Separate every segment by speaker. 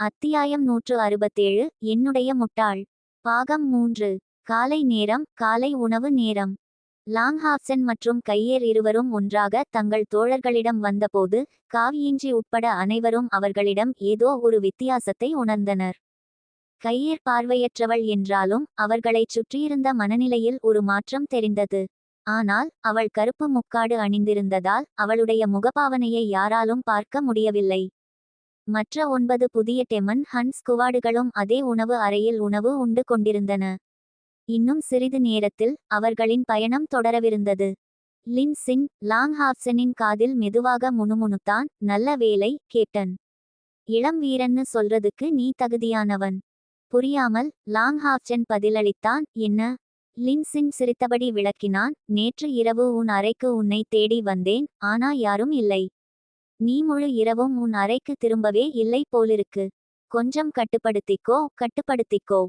Speaker 1: அத்தியாயம் நூற்று அறுபத்தேழு என்னுடைய முட்டாள். பாகம் மூன்று. காலை நேரம் காலை உணவு நேரம். லாங்ஹாப்சன் மற்றும் கையேர் இருவரும் ஒன்றாக தங்கள் தோழர்களிடம் வந்தபோது காவியின்றி உட்பட அனைவரும் அவர்களிடம் ஏதோ ஒரு வித்தியாசத்தை உணர்ந்தனர். கையேர் பார்வையற்றவள் என்றாலும் அவர்களைச் சுற்றியிருந்த மனநிலையில் ஒரு மாற்றம் தெரிந்தது. ஆனால் அவள் கருப்பு முக்காடு அணிந்திருந்ததால் அவளுடைய முகபாவனையை யாராலும் பார்க்க முடியவில்லை. மற்ற ஒன்பது புதிய டெமன் ஹன் ஸ்குவாடுகளும் அதே உணவு அறையில் உணவு உண்டு கொண்டிருந்தன. இன்னும் சிறிது நேரத்தில் அவர்களின் பயணம் தொடரவிருந்தது. லின்சின் லாங்ஹாப்சனின் காதில் மெதுவாக முணுமுணுத்தான் நல்ல வேலை கேப்டன். இளம் வீரன்னு சொல்றதுக்கு நீ தகுதியானவன். புரியாமல் லாங்ஹாப்சன் பதிலளித்தான் என்ன லின்சின் சிரித்தபடி விளக்கினான் நேற்று இரவு உன் அறைக்கு உன்னை தேடி வந்தேன் ஆனா யாரும் இல்லை. நீ முழு இரவும் உன் அறைக்கு திரும்பவே இல்லை போலிருக்கு. கொஞ்சம் கட்டுப்படுத்திக்கோ கட்டுப்படுத்திக்கோ.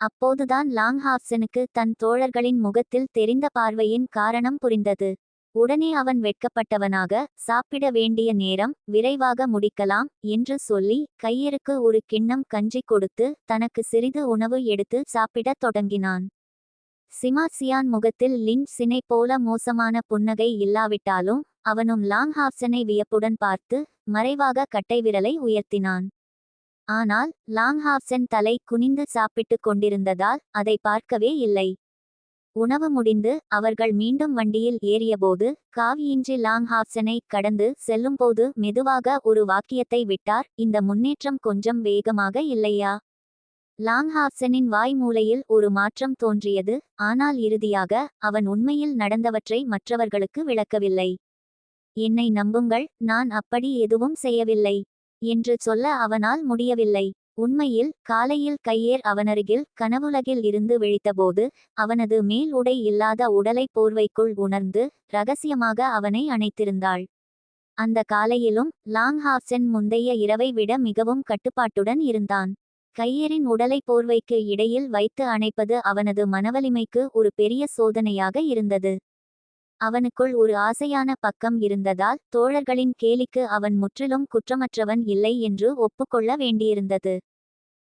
Speaker 1: அப்போதுதான் லாங்ஹாப்சனுக்கு தன் தோழர்களின் முகத்தில் தெரிந்த பார்வையின் காரணம் புரிந்தது. உடனே அவன் வெட்கப்பட்டவனாக சாப்பிட வேண்டிய நேரம் விரைவாக முடிக்கலாம் என்று சொல்லி கையருக்கு ஒரு கிண்ணம் கஞ்சி கொடுத்து தனக்கு சிறிது உணவு எடுத்து சாப்பிடத் தொடங்கினான். சிமாசியான் முகத்தில் லின் சினை போல மோசமான புன்னகை இல்லாவிட்டாலும் அவனும் லாங் ஹாப்சனை வியப்புடன் பார்த்து மறைவாக கட்டை விரலை உயர்த்தினான். ஆனால் லாங் ஹாப்சன் தலை குனிந்து சாப்பிட்டுக் கொண்டிருந்ததால் அதை பார்க்கவே இல்லை. உணவு முடிந்து அவர்கள் மீண்டும் வண்டியில் ஏறியபோது காவியின்றி லாங் ஹாப்சனை கடந்து செல்லும்போது மெதுவாக ஒரு வாக்கியத்தை விட்டார் இந்த முன்னேற்றம் கொஞ்சம் வேகமாக இல்லையா? லாங்ஹாப்சனின் வாய் மூலையில் ஒரு மாற்றம் தோன்றியது. ஆனால் இறுதியாக அவன் உண்மையில் நடந்தவற்றை மற்றவர்களுக்கு விளக்கவில்லை. என்னை நம்புங்கள் நான் அப்படி எதுவும் செய்யவில்லை என்று சொல்ல அவனால் முடியவில்லை. உண்மையில் காலையில் கையேர் அவனருகில் கனவுலகில் இருந்து விழித்தபோது அவனது மேல் உடை இல்லாத உடலை போர்வைக்குள் உணர்ந்து ரகசியமாக அவனை அணைத்திருந்தாள். அந்த காலையிலும் லாங்ஹாப்சன் முந்தைய இரவை விட மிகவும் கட்டுப்பாட்டுடன் இருந்தான். கையரின் உடலை போர்வைக்கு இடையில் வைத்து அணைப்பது அவனது மனவலிமைக்கு ஒரு பெரிய சோதனையாக இருந்தது. அவனுக்குள் ஒரு ஆசையான பக்கம் இருந்ததால் தோழர்களின் கேலிக்கு அவன் முற்றிலும் குற்றமற்றவன் இல்லை என்று ஒப்புக்கொள்ள வேண்டியிருந்தது.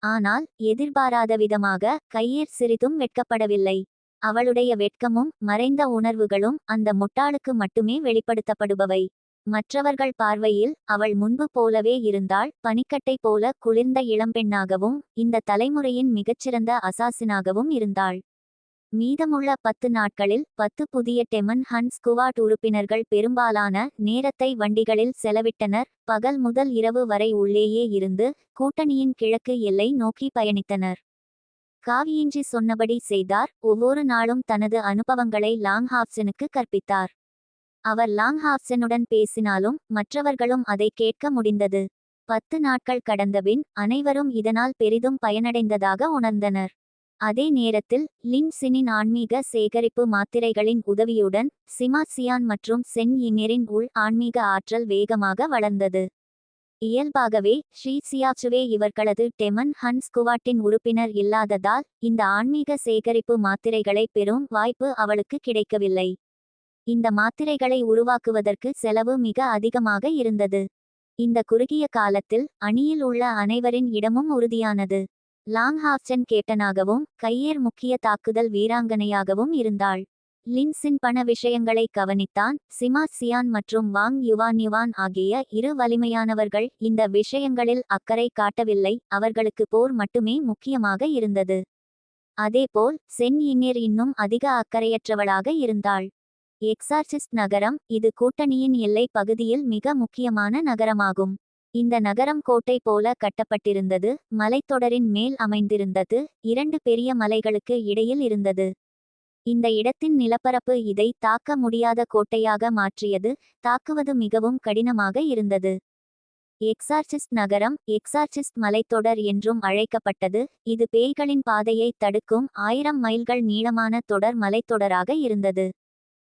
Speaker 1: ஆனால் எதிர்பாராத விதமாக கையேர் சிறிதும் வெட்கப்படவில்லை. அவளுடைய வெட்கமும் மறைந்த உணர்வுகளும் அந்த முட்டாளுக்கு மட்டுமே வெளிப்படுத்தப்படுபவை. மற்றவர்கள் பார்வையில் அவள் முன்பு போலவே இருந்தாள் பனிக்கட்டை போல குளிர்ந்த இளம்பெண்ணாகவும் இந்த தலைமுறையின் மிகச்சிறந்த அசாசினாகவும் இருந்தாள். மீதமுள்ள பத்து நாட்களில் பத்து புதிய டெமன் ஹன் ஸ்குவாட் உறுப்பினர்கள் பெரும்பாலான நேரத்தை வண்டிகளில் செலவிட்டனர் பகல் முதல் இரவு வரை உள்ளேயே இருந்து கூட்டணியின் கிழக்கு எல்லை நோக்கி பயணித்தனர். காவியின்றி சொன்னபடி செய்தார் ஒவ்வொரு நாளும் தனது அனுபவங்களை லாங்ஹாப்சனுக்கு கற்பித்தார். அவர் லாங்ஹாப்சனுடன் பேசினாலும் மற்றவர்களும் அதை கேட்க முடிந்தது. பத்து நாட்கள் கடந்தபின் அனைவரும் இதனால் பெரிதும் பயனடைந்ததாக உணர்ந்தனர். அதே நேரத்தில் லின் சினின் ஆன்மீக சேகரிப்பு மாத்திரைகளின் உதவியுடன் சிமாசியான் மற்றும் சென் இனரின் உள் ஆன்மீக ஆற்றல் வேகமாக வளர்ந்தது. இயல்பாகவே ஸ்ரீ சியாச்சுவே இவர்களது டெமன் ஹன் ஸ்குவாட்டின் உறுப்பினர் இல்லாததால் இந்த ஆன்மீக சேகரிப்பு மாத்திரைகளை பெறும் வாய்ப்பு அவளுக்கு கிடைக்கவில்லை. இந்த மாத்திரைகளை உருவாக்குவதற்கு செலவு மிக அதிகமாக இருந்தது. இந்த குறுகிய காலத்தில் அணியில் உள்ள அனைவரின் இடமும் உறுதியானது. லாங்ஹாப்சன் கேப்டனாகவும் கையேர் முக்கிய தாக்குதல் வீராங்கனையாகவும் இருந்தாள். லின்சின் பண விஷயங்களை கவனித்தான். சிமா சியான் மற்றும் வாங் யுவான் யுவான் ஆகிய இரு வலிமையானவர்கள் இந்த விஷயங்களில் அக்கறை காட்டவில்லை. அவர்களுக்கு போர் மட்டுமே முக்கியமாக இருந்தது. அதேபோல் சென் இன்னிர் இன்னும் அதிக அக்கறையற்றவளாக இருந்தாள். எக்ஸார்சிஸ்ட் நகரம் இது கூட்டணியின் எல்லை பகுதியில் மிக முக்கியமான நகரமாகும். இந்த நகரம் கோட்டை போல கட்டப்பட்டிருந்தது மலைத்தொடரின் மேல் அமைந்திருந்தது இரண்டு பெரிய மலைகளுக்கு இடையில் இருந்தது. இந்த இடத்தின் நிலப்பரப்பு இதை தாக்க முடியாத கோட்டையாக மாற்றியது தாக்குவது மிகவும் கடினமாக இருந்தது. எக்ஸார்சிஸ்ட் நகரம் எக்ஸார்சிஸ்ட் மலைத்தொடர் என்றும் அழைக்கப்பட்டது இது பேய்களின் பாதையை தடுக்கும் ஆயிரம் மைல்கள் நீளமான தொடர் மலைத்தொடராக இருந்தது.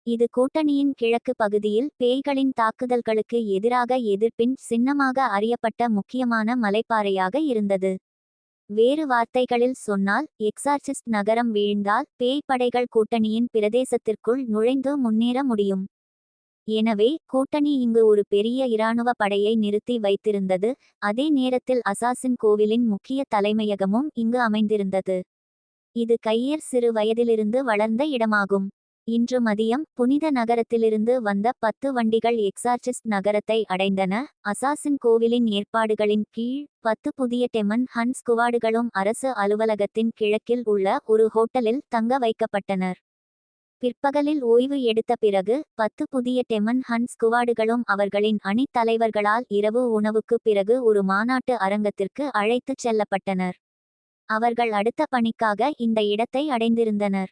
Speaker 1: இது கூட்டணியின் கிழக்கு பகுதியில் பேய்களின் தாக்குதல்களுக்கு எதிராக எதிர்ப்பின் சின்னமாக அறியப்பட்ட முக்கியமான மலைப்பாறையாக இருந்தது. வேறு வார்த்தைகளில் சொன்னால் எக்ஸார்சிஸ்ட் நகரம் வீழ்ந்தால் பேய் படைகள் கூட்டணியின் பிரதேசத்திற்குள் நுழைந்து முன்னேற முடியும். எனவே கூட்டணி இங்கு ஒரு பெரிய இராணுவ படையை நிறுத்தி வைத்திருந்தது. அதே நேரத்தில் அசாசின் கோவிலின் முக்கிய தலைமையகமும் இங்கு அமைந்திருந்தது. இது கையர் சிறு வயதிலிருந்து வளர்ந்த இடமாகும். இன்று மதியம் புனித நகரத்திலிருந்து வந்த பத்து வண்டிகள் எக்ஸார்சிஸ்ட் நகரத்தை அடைந்தன. அசாசின் கோவிலின் ஏற்பாடுகளின் கீழ் பத்து புதிய டெமன் ஹன் ஸ்குவாடுகளும் அரசு அலுவலகத்தின் கிழக்கில் உள்ள ஒரு ஹோட்டலில் தங்க வைக்கப்பட்டனர். பிற்பகலில் ஓய்வு எடுத்த பிறகு பத்து புதிய டெமன் ஹன் ஸ்குவாடுகளும் அவர்களின் அணித் தலைவர்களால் இரவு உணவுக்கு பிறகு ஒரு மாநாட்டு அரங்கத்திற்கு அழைத்துச் செல்லப்பட்டனர். அவர்கள் அடுத்த பணிக்காக இந்த இடத்தை அடைந்திருந்தனர்.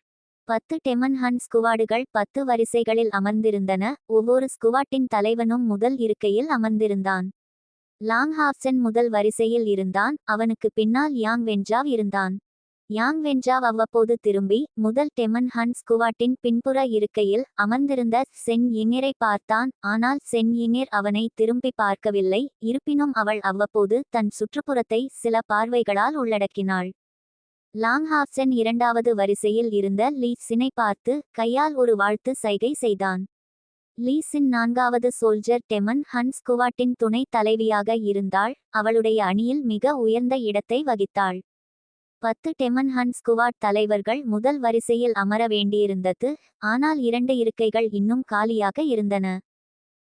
Speaker 1: பத்து டெமன் ஹன் ஸ்குவாடுகள் பத்து வரிசைகளில் அமர்ந்திருந்தன. ஒவ்வொரு ஸ்குவாட்டின் தலைவனும் முதல் இருக்கையில் அமர்ந்திருந்தான். லாங் ஹாப்சன் முதல் வரிசையில் இருந்தான். அவனுக்கு பின்னால் யாங் வென்ஜாவ் இருந்தான். யாங் வென்ஜாவ் அவ்வப்போது திரும்பி முதல் டெமன் ஹன் ஸ்குவாட்டின் பின்புற இருக்கையில் அமர்ந்திருந்த சென் இனிரை பார்த்தான். ஆனால் சென் இனிர் அவனை திரும்பி பார்க்கவில்லை. இருப்பினும் அவள் அவ்வப்போது தன் சுற்றுப்புறத்தை சில பார்வைகளால் உள்ளடக்கினாள். லாங் ஹாஃப்சென் இரண்டாவது வரிசையில் இருந்த லீ பார்த்து கையால் ஒரு வாழ்த்து சைகை செய்தான். லீஸின் நான்காவது சோல்ஜர் டெமன் ஹன் ஸ்குவாட்டின் துணை தலைவியாக இருந்தாள். அவளுடைய அணியில் மிக உயர்ந்த இடத்தை வகித்தாள். பத்து டெமன் ஹன் ஸ்குவாட் தலைவர்கள் முதல் வரிசையில் அமர வேண்டியிருந்தது. ஆனால் இரண்டு இருக்கைகள் இன்னும் காலியாக இருந்தன.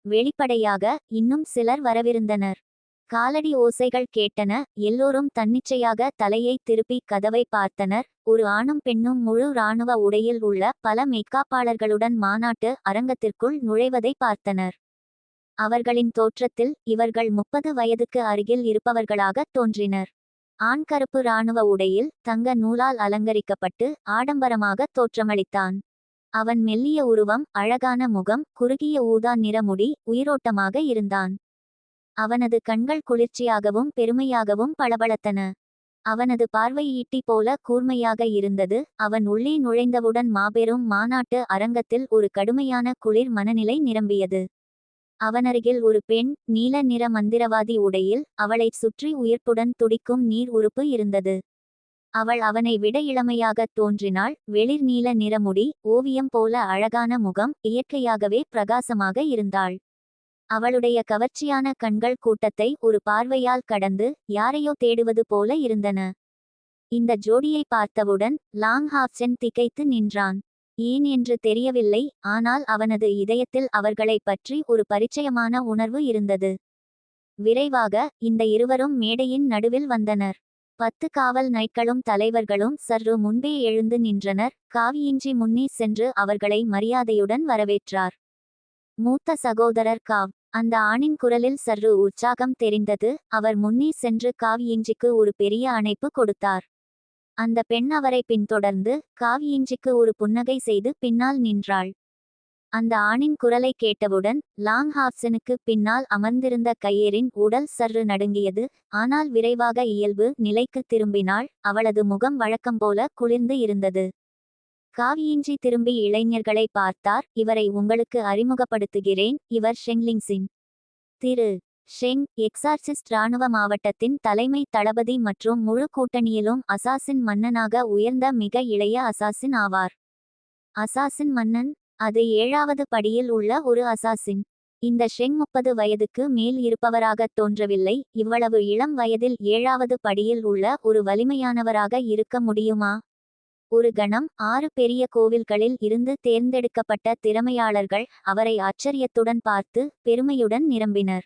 Speaker 1: வெளிப்படையாக இன்னும் சிலர் வரவிருந்தனர். காலடி ஓசைகள் கேட்டன எல்லோரும் தன்னிச்சையாக தலையை திருப்பி கதவை பார்த்தனர். ஒரு ஆணும் பெண்ணும் முழு இராணுவ உடையில் உள்ள பல மெய்காப்பாளர்களுடன் மாநாட்டு அரங்கத்திற்குள் நுழைவதை பார்த்தனர். அவர்களின் தோற்றத்தில் இவர்கள் முப்பது வயதுக்கு அருகில் இருப்பவர்களாக தோன்றினர். ஆண் கருப்பு இராணுவ உடையில் தங்க நூலால் அலங்கரிக்கப்பட்டு ஆடம்பரமாக தோற்றமளித்தான். அவன் மெல்லிய உருவம் அழகான முகம் குறுகிய ஊதா நிறமுடி உயிரோட்டமாக இருந்தான். அவனது கண்கள் குளிர்ச்சியாகவும் பெருமையாகவும் பளபளத்தன. அவனது பார்வை ஈட்டி போல கூர்மையாக இருந்தது. அவன் உள்ளே நுழைந்தவுடன் மாபெரும் மாநாட்டு அரங்கத்தில் ஒரு கடுமையான குளிர் மனநிலை நிரம்பியது. அவனருகில் ஒரு பெண் நீல நிற மந்திரவாதி உடையில் அவளைச் சுற்றி உயிர்ப்புடன் துடிக்கும் நீர் உறுப்பு இருந்தது. அவள் அவனை விட இளமையாகத் தோன்றினாள். வெளிர் நீல நிறமுடி ஓவியம் போல அழகான முகம் இயற்கையாகவே பிரகாசமாக இருந்தாள். அவளுடைய கவர்ச்சியான கண்கள் கூட்டத்தை ஒரு பார்வையால் கடந்து யாரையோ தேடுவது போல இருந்தன. இந்த ஜோடியை பார்த்தவுடன் லாங் ஹாப்சென் திகைத்து நின்றான். ஏன் என்று தெரியவில்லை ஆனால் அவனது இதயத்தில் அவர்களைப் பற்றி ஒரு பரிச்சயமான உணர்வு இருந்தது. விரைவாக இந்த இருவரும் மேடையின் நடுவில் வந்தனர். பத்து காவல் நைட்களும் தலைவர்களும் சற்று முன்பே எழுந்து நின்றனர். காவியின்றி முன்னே சென்று அவர்களை மரியாதையுடன் வரவேற்றார். மூத்த சகோதரர் காவ். அந்த ஆணின் குரலில் சற்று உற்சாகம் தெரிந்தது. அவர் முன்னே சென்று காவியிஞ்சிக்கு ஒரு பெரிய அணைப்பு கொடுத்தார். அந்த பெண் அவரை பின்தொடர்ந்து காவியிஞ்சிக்கு ஒரு புன்னகை செய்து பின்னால் நின்றாள். அந்த ஆணின் குரலை கேட்டவுடன் லாங் ஹாப்சனுக்கு பின்னால் அமர்ந்திருந்த கையேரின் உடல் சற்று நடுங்கியது. ஆனால் விரைவாக இயல்பு நிலைக்கு திரும்பினாள். அவளது முகம் வழக்கம்போல குளிர்ந்து இருந்தது. காவியின்றி திரும்பி இளைஞர்களை பார்த்தார். இவரை உங்களுக்கு அறிமுகப்படுத்துகிறேன். இவர் ஷெங்லிங்சின் திரு. ஷெங் எக்ஸார்சிஸ்ட் இராணுவ மாவட்டத்தின் தலைமை தளபதி மற்றும் முழு கூட்டணியிலும் அசாசின் மன்னனாக உயர்ந்த மிக இளைய அசாசின் ஆவார். அசாசின் மன்னன் அது ஏழாவது படியில் உள்ள ஒரு அசாசின். இந்த ஷெங் முப்பது வயதுக்கு மேல் இருப்பவராகத் தோன்றவில்லை. இவ்வளவு இளம் வயதில் ஏழாவது படியில் உள்ள ஒரு வலிமையானவராக இருக்க முடியுமா? ஒரு கணம் ஆறு பெரிய கோவில்களில் இருந்து தேர்ந்தெடுக்கப்பட்ட திறமையாளர்கள் அவரை ஆச்சரியத்துடன் பார்த்து பெருமையுடன் நிரம்பினர்.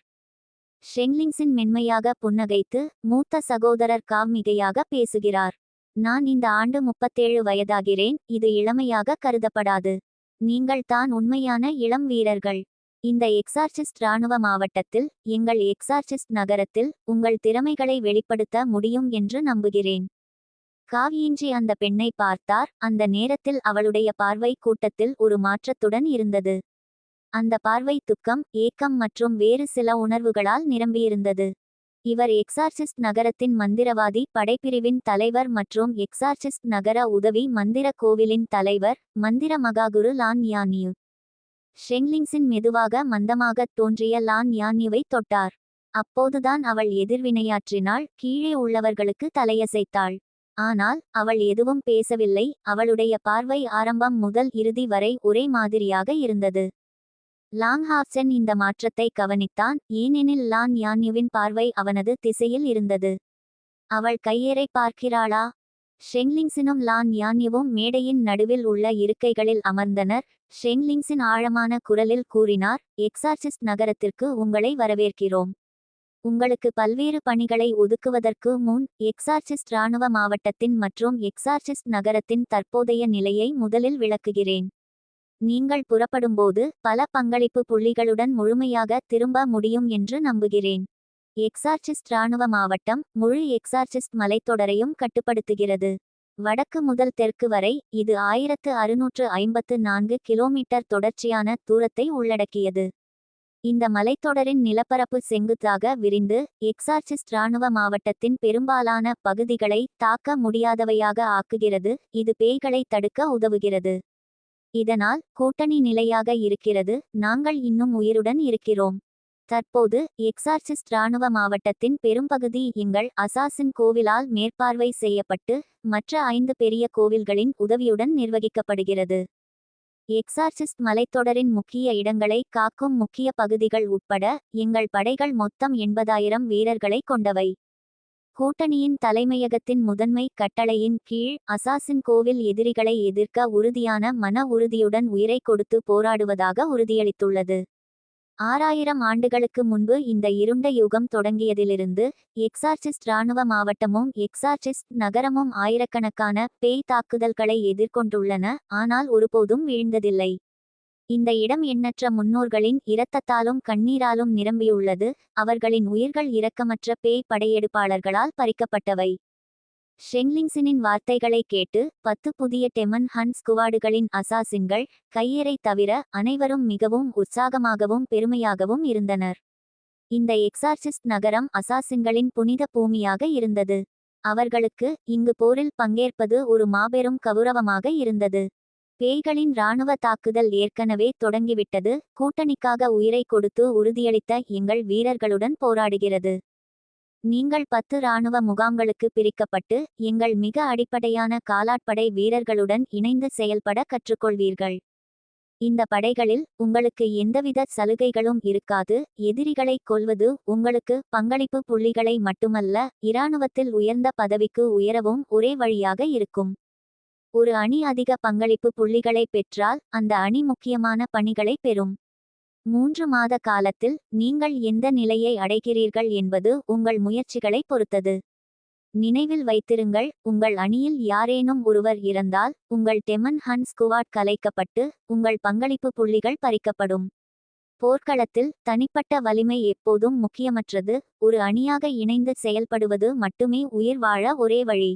Speaker 1: ஷெங்லிங்ஸின் மென்மையாக புன்னகைத்து மூத்த சகோதரர் காவ் மிகையாக பேசுகிறார். நான் இந்த ஆண்டு முப்பத்தேழு வயதாகிறேன். இது இளமையாக கருதப்படாது. நீங்கள் தான் உண்மையான இளம் வீரர்கள். இந்த எக்ஸார்சிஸ்ட் இராணுவ மாவட்டத்தில் எங்கள் எக்ஸார்சிஸ்ட் நகரத்தில் உங்கள் திறமைகளை வெளிப்படுத்த முடியும் என்று நம்புகிறேன். காவியின்றி அந்த பெண்ணை பார்த்தார். அந்த நேரத்தில் அவளுடைய பார்வை கூட்டத்தில் ஒரு மாற்றத்துடன் இருந்தது. அந்த பார்வை துக்கம் ஏக்கம் மற்றும் வேறு சில உணர்வுகளால் நிரம்பியிருந்தது. இவர் எக்ஸார்சிஸ்ட் நகரத்தின் மந்திரவாதி படைப்பிரிவின் தலைவர் மற்றும் எக்ஸார்சிஸ்ட் நகர உதவி மந்திர கோவிலின் தலைவர் மந்திர மகாகுரு லான் யானியு. ஷெங்லிங்ஸின் மெதுவாக மந்தமாகத் தோன்றிய லான் யான்யுவை தொட்டார். அப்போதுதான் அவள் எதிர்வினையாற்றினாள். கீழே உள்ளவர்களுக்கு தலையசைத்தாள். ஆனால் அவள் எதுவும் பேசவில்லை. அவளுடைய பார்வை ஆரம்பம் முதல் இறுதி வரை ஒரே மாதிரியாக இருந்தது. லாங்ஹாப்சன் இந்த மாற்றத்தை கவனித்தான். ஏனெனில் லான் யான்யுவின் பார்வை அவனது திசையில் இருந்தது. அவள் கையேறை பார்க்கிறாளா? ஷெங்லிங்ஸினும் லான் யான்யுவும் மேடையின் நடுவில் உள்ள இருக்கைகளில் அமர்ந்தனர். ஷெங்லிங்ஸின் ஆழமான குரலில் கூறினார் எக்ஸார்சிஸ்ட் நகரத்திற்கு உங்களை வரவேற்கிறோம். உங்களுக்கு பல்வேறு பணிகளை ஒதுக்குவதற்கு முன் எக்ஸார்சிஸ்ட் இராணுவ மாவட்டத்தின் மற்றும் எக்ஸார்சிஸ்ட் நகரத்தின் தற்போதைய நிலையை முதலில் விளக்குகிறேன். நீங்கள் புறப்படும்போது பல பங்களிப்பு புள்ளிகளுடன் முழுமையாக திரும்ப முடியும் என்று நம்புகிறேன். எக்ஸார்சிஸ்ட் இராணுவ மாவட்டம் முழு எக்ஸார்சிஸ்ட் மலைத்தொடரையும் கட்டுப்படுத்துகிறது. வடக்கு முதல் தெற்கு வரை இது ஆயிரத்து அறுநூற்று ஐம்பத்து நான்கு கிலோமீட்டர் தொடர்ச்சியான தூரத்தை உள்ளடக்கியது. இந்த மலைத்தொடரின் நிலப்பரப்பு செங்குத்தாக விரிந்து எக்ஸார்சிஸ்ட் இராணுவ மாவட்டத்தின் பெரும்பாலான பகுதிகளை தாக்க முடியாதவையாக ஆக்குகிறது இது பேய்களை தடுக்க உதவுகிறது. இதனால் கூட்டணி நிலையாக இருக்கிறது நாங்கள் இன்னும் உயிருடன் இருக்கிறோம். தற்போது எக்ஸார்சிஸ்ட் இராணுவ மாவட்டத்தின் பெரும்பகுதி எங்கள் அசாசின் கோவிலால் மேற்பார்வை செய்யப்பட்டு மற்ற ஐந்து பெரிய கோவில்களின் உதவியுடன் நிர்வகிக்கப்படுகிறது. எக்ஸார்சிஸ்ட் மலைத்தொடரின் முக்கிய இடங்களை காக்கும் முக்கிய பகுதிகள் உட்பட எங்கள் படைகள் மொத்தம் எண்பதாயிரம் வீரர்களை கொண்டவை. கூட்டணியின் தலைமையகத்தின் முதன்மை கட்டளையின் கீழ் அசாசின் கோவில் எதிரிகளை எதிர்க்க உறுதியான மன உறுதியுடன் உயிரை கொடுத்து போராடுவதாக உறுதியளித்துள்ளது. ஆறாயிரம் ஆண்டுகளுக்கு முன்பு இந்த இருண்ட யுகம் தொடங்கியதிலிருந்து எக்ஸார்சிஸ்ட் இராணுவ மாவட்டமும் எக்ஸார்சிஸ்ட் நகரமும் ஆயிரக்கணக்கான பேய் தாக்குதல்களை எதிர்கொண்டுள்ளன ஆனால் ஒருபோதும் வீழ்ந்ததில்லை. இந்த இடம் எண்ணற்ற முன்னோர்களின் இரத்தத்தாலும் கண்ணீராலும் நிரம்பியுள்ளது அவர்களின் உயிர்கள் இரக்கமற்ற பேய் படையெடுப்பாளர்களால் பறிக்கப்பட்டவை. ஷெங்லிங்ஸினின் வார்த்தைகளை கேட்டு பத்து புதிய டெமன் ஹன் ஸ்குவாடுகளின் அசாசின்கள் கையேறை தவிர அனைவரும் மிகவும் உற்சாகமாகவும் பெருமையாகவும் இருந்தனர். இந்த எக்ஸார்சிஸ்ட் நகரம் அசாசின்களின் புனித பூமியாக இருந்தது. அவர்களுக்கு இங்கு போரில் பங்கேற்பது ஒரு மாபெரும் கௌரவமாக இருந்தது. பேய்களின் இராணுவ தாக்குதல் ஏற்கனவே தொடங்கிவிட்டது. கூட்டணிக்காக உயிரை கொடுத்து உறுதியளித்த எங்கள் வீரர்களுடன் போராடுகிறது. நீங்கள் பத்து இராணுவ முகாம்களுக்கு பிரிக்கப்பட்டு எங்கள் மிக அடிப்படையான காலாட்படை வீரர்களுடன் இணைந்து செயல்பட கற்றுக்கொள்வீர்கள். இந்த படைகளில் உங்களுக்கு எந்தவித சலுகைகளும் இருக்காது. எதிரிகளை கொல்வது உங்களுக்கு பங்களிப்பு புள்ளிகளை மட்டுமல்ல இராணுவத்தில் உயர்ந்த பதவிக்கு உயரவும் ஒரே வழியாக இருக்கும். ஒரு அணி அதிக பங்களிப்பு புள்ளிகளை பெற்றால் அந்த அணி முக்கியமான பணிகளை பெறும். மூன்று மாத காலத்தில் நீங்கள் எந்த நிலையை அடைகிறீர்கள் என்பது உங்கள் முயற்சிகளை பொறுத்தது. நினைவில் வைத்திருங்கள் உங்கள் அணியில் யாரேனும் ஒருவர் இறந்தால் உங்கள் டெமன் ஹன் ஸ்குவாட் கலைக்கப்பட்டு உங்கள் பங்களிப்பு புள்ளிகள் பறிக்கப்படும். போர்க்களத்தில் தனிப்பட்ட வலிமை எப்போதும் முக்கியமற்றது ஒரு அணியாக இணைந்து செயல்படுவது மட்டுமே உயிர் வாழ ஒரே வழி.